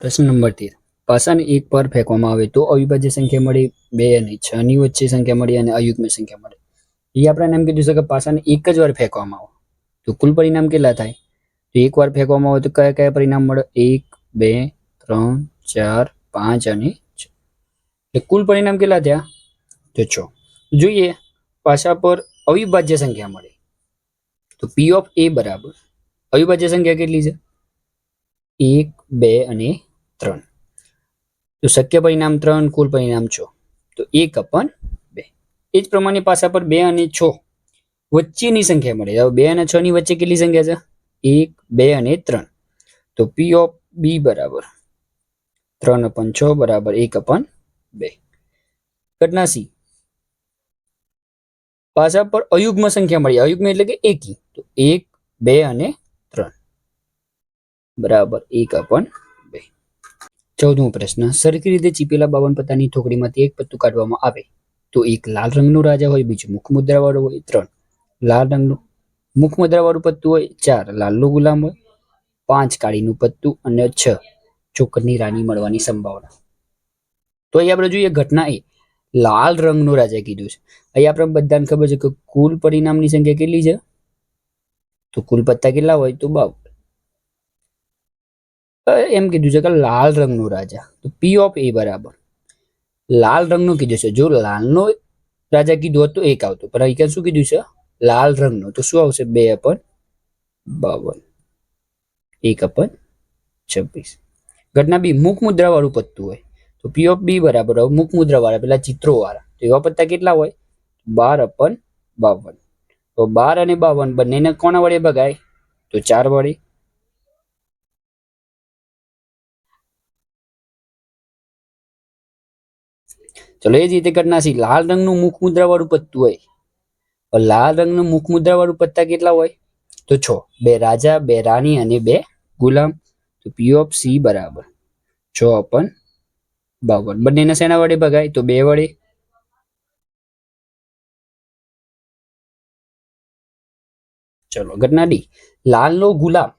પ્રશ્ન નંબર તેર. પાસાને એક પર ફેંકવામાં આવે તો અવિભાજ્ય સંખ્યા મળે, બે અને છ ની વચ્ચે સંખ્યા મળી અને અયુગ્મ સંખ્યા મળે. એ આપણે એમ કીધું છે કે પાસાને એક જ વાર ફેંકવામાં આવે. તો કુલ પરિણામ કેટલા થાય? તો એક વાર ફેંકવામાં આવે તો કયા કયા પરિણામ મળે? એક, બે, ત્રણ, ચાર, પાંચ અને છ. એટલે કુલ પરિણામ કેટલા થયા? તો છ. જોઈએ પાસા પર અવિભાજ્ય સંખ્યા મળે. તો પી ઓફ એ બરાબર. અવિભાજ્ય સંખ્યા કેટલી છે? એક, બે અને ત્રણ. તો શક્ય પરિણામ ત્રણ, કુલ પરિણામ છ. તો એક અપન બે. એ જ પ્રમાણે પાસા પર બે અને છ વચ્ચેની સંખ્યા મળે બે અને છ ની વચ્ચે કેટલી સંખ્યા છે? એક, બે અને ત્રણ. તો પી ઓફ બી બરાબર ત્રણ અપન છ બરાબર એક અપન બે. ઘટના સી પાસા પર અયુગ્મ સંખ્યા મળી. અયુગ્મ એટલે કે એકી. તો એક, બે અને બરાબર, એક અપન બે. ચૌદમો પ્રશ્ન, સરખી રીતે ચીપેલા બાવન પત્તાની ઠોકરીમાંથી એક પત્તું કાઢવામાં આવે તો એક લાલ રંગનો રાજા હોય, બીજું મુખ મુદ્રા વાળું હોય, ત્રણ લાલ રંગનું મુખ મુદ્રાવાળું પત્તું હોય, ચાર લાલનું ગુલામ હોય, પાંચ કાળીનું પત્તું અને છ ચોકરની રાની મળવાની સંભાવના. તો અહીં આપણે જોઈએ ઘટના એ. લાલ રંગનું રાજા કીધું છે. અહીં આપણે બધાને ખબર છે કે કુલ પરિણામની સંખ્યા કેટલી છે? તો કુલ પત્તા કેટલા હોય? તો બાવ એમ કીધું છે કે લાલ રંગનો રાજા. તો પી ઓફ એ બરાબર. લાલ રંગનું કીધું છે. જો લાલનો રાજા કીધું હોત તો એક આવતો. પણ અહીં શું કીધું છે? લાલ રંગનો. તો શું આવશે? બે અપન બાવન. એક અપન છવ્વીસ. ઘટના બી. મુખ મુદ્રા વાળું પત્તું હોય. તો પી ઓફ બી બરાબર. મુખ મુદ્રા વાળા પેલા ચિત્રો વાળા તો એવા પત્તા કેટલા હોય? બાર અપન બાવન. તો બાર અને બાવન બંનેને કોના વડે ભગાય? તો ચાર વડે. ચલો એ જ રીતે ઘટના લાલ રંગનું મુખ મુદ્રા વાળું પત્તું હોય. લાલ રંગનું મુખ મુદ્રા વાળું પત્તા કેટલા હોય? તો છ. બે રાજા, બે રાણી અને બે ગુલામ. તો પી ઓફ સી બરાબર. છ અપન બાવન. બંનેને શેના વડે ભગાય? તો બે વડે. ચલો ઘટના ડી લાલનો ગુલામ.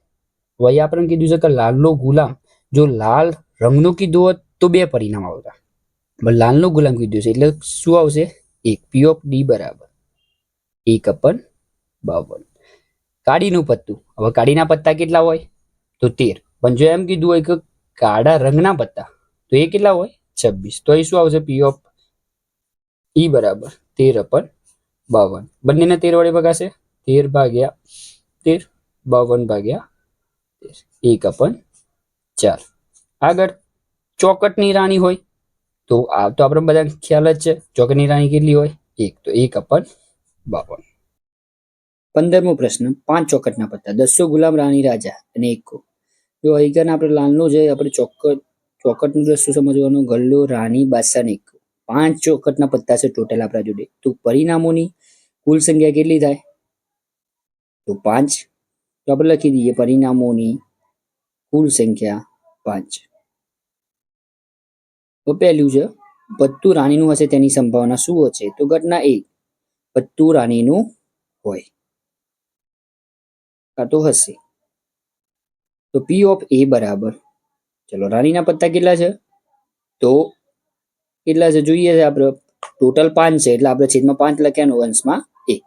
વહી આપણને કીધું છે કે લાલનો ગુલામ. જો લાલ રંગનું કીધું હોત તો બે પરિણામ આવતા. લાલનો ગુલામ કીધું છે. એટલે શું આવશે? એક પી ઓફ ડી બરાબર. એક અપન બાવન. કાળીનું પત્તું. હવે કાળીના પત્તા કેટલા હોય? તો તેર. પણ જો એમ કીધું હોય કે કાળા રંગના પત્તા, તો એ કેટલા હોય? છવ્વીસ. તો એ શું આવશે? પી ઓફ ઈ બરાબર. તેર અપન બાવન. બંનેને તેર વડે ભગાશે? તેર ભાગ્યા તેર. બાવન ભાગ્યા તેર. એક અપન ચાર. આગળ ચોકટની રાણી હોય. તો આ તો આપણે બધા ખ્યાલ જ છે. ચોકની રાણી કેટલી હોય? એક. તો એક અપન બાવન. પંદરમો પ્રશ્ન. પાંચ ચોકટના પત્તા. દસો ગુલામ રાણી રાજા અને એક જો અહીં આપણે લાલનો છે આપણે ચોકટ, ચોકટનું દસ્તું સમજવાનું? ગલ્લો, રાણી, બાદશાહ ને એક પાંચ ચોકટના પત્તા છે ટોટલ આપણા જોડે. તો પરિણામોની કુલ સંખ્યા કેટલી થાય? તો પાંચ. તો આપણે લખી દઈએ પરિણામોની કુલ સંખ્યા પાંચ. તો પહેલું છે. પત્તુ રાણીનું હશે તેની સંભાવના શું હશે? તો ઘટના એ, પત્તુ રાણીનું હોય. કાં તો હશે. તો પી ઓફ એ બરાબર. ચલો, રાણીના પત્તા કેટલા છે? તો કેટલા છે? જોઈએ છે આપણે. ટોટલ પાંચ છે, એટલે આપણે છેદમાં પાંચ લખ્યાનું અંશમાં એક.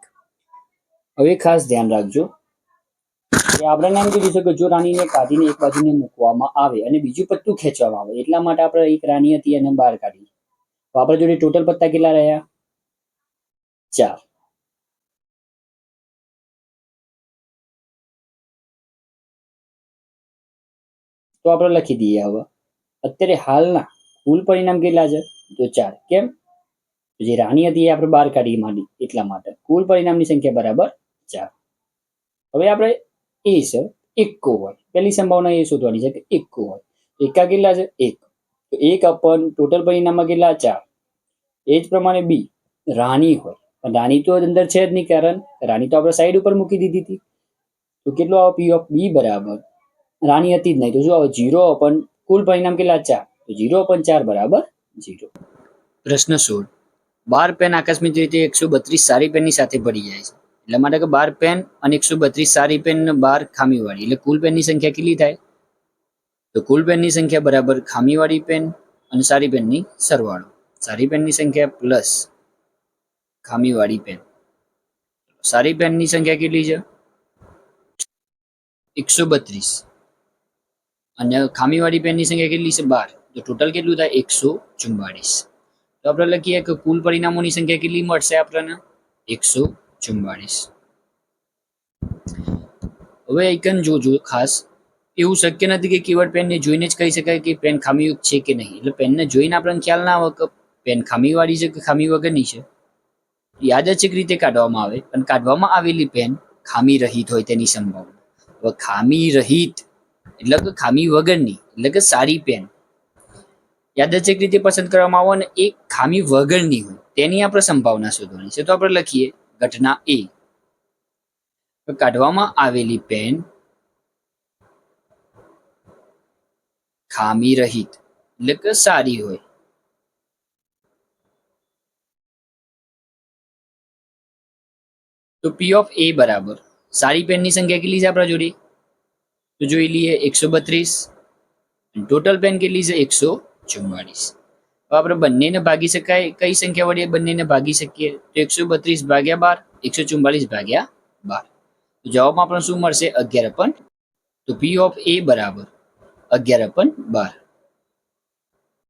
હવે ખાસ ધ્યાન રાખજો. કે આપણે એમ કીધું છે કે જો રાણીને કાઢીને એક બાજુને મૂકવામાં આવે અને બીજું પત્તું ખેંચવામાં આવે, એટલા માટે આપણે એક રાણી હતી એને બહાર કાઢી. તો આપણા જોડે ટોટલ પત્તા કેટલા રહ્યા? ચાર. તો આપણે લખી દઈએ હવે. અત્યારે હાલના કુલ પરિણામ કેટલા છે? તો ચાર. કેમ? જે રાણી હતી એ આપણે બહાર કાઢી માંડી, એટલા માટે. કુલ પરિણામની સંખ્યા બરાબર ચાર. હવે આપણે એ છે એકો હોય. પહેલી સંભાવના એ શોધવાની છે કે એકો હોય. એકા કેટલા છે? એક. તો એક અપન ટોટલ પરિણામમાં કેટલા? ચાર. એ જ પ્રમાણે બી રાણી હોય. પણ રાણી તો અંદર છે જ નહીં કારણ રાણી તો આપણે સાઈડ ઉપર મૂકી દીધી હતી. તો કેટલો આવે? પી ઓફ બી બરાબર. રાણી હતી જ નહીં. તો શું આવે? જીરો અપન કુલ પરિણામ કેટલા? ચાર. તો જીરો અપન ચાર બરાબર જીરો પ્રશ્ન સોળ. બાર પેન આકસ્મિક રીતે એકસો બત્રીસ સારી પેનની સાથે ભળી જાય છે. એટલા માટે કે બાર પેન અને એકસો બત્રીસ સારી પેન અને બાર ખામીવાળી. એટલે કુલ પેનની સંખ્યા કેટલી થાય? તો કુલ પેનની સંખ્યા બરાબર ખામીવાળી પેન અને સારી પેનની સરવાળો. સારી પેનની સંખ્યા પ્લસ ખામીવાળી પેન સારી પેનની સંખ્યા કેટલી છે? એકસો બત્રીસ. અને ખામીવાળી પેનની સંખ્યા કેટલી છે? બાર. તો ટોટલ કેટલું થાય? એકસો ચુમ્બાળીસ તો આપણે લખીએ કે કુલ પરિણામોની સંખ્યા કેટલી મળશે આપણને? એકસો ચુમ્બાળીસ હવે આઇકન જોજો ખાસ. એવું શક્ય નથી કે કીવર્ડ પેનને જોઈને જ કહી શકાય કે પેન ખામીયુક્ત છે કે નહીં. એટલે પેનને જોઈને આપણને ખ્યાલ ના આવે કે પેન ખામીવાળી છે કે ખામી વગરની છે. યાદચ્છિક રીતે કાઢવામાં આવે. પણ કાઢવામાં આવેલી પેન ખામી રહિત હોય તેની સંભાવના. હવે ખામી રહિત એટલે કે ખામી વગરની, એટલે કે સારી પેન યાદચ્છિક રીતે પસંદ કરવામાં આવે અને એ ખામી વગરની હોય તેની આપણે સંભાવના શોધવાની છે. તો આપણે લખીએ. ઘટના એ. કાઢવામાં આવેલી પેન ખામી રહિત, એટલે કે સારી હોય. તો પી ઓફ એ બરાબર. સારી પેનની સંખ્યા કેટલી છે આપણા જોડે? તો જોઈ લઈએ એકસો બત્રીસ. ટોટલ પેન કેટલી છે? એકસો ચુમ્માળીસ હવે આપણે બંનેને ભાગી શકાય? કઈ સંખ્યા વડે બંનેને ભાગી શકીએ? તો એકસો બત્રીસ ભાગ્યા બાર, એકસો ચુમ્બાલીસ ભાગ્યા બાર. તો જવાબમાં આપણને શું મળશે? અગિયાર પણ. તો પી ઓફ એ બરાબર અગિયાર પણ બાર.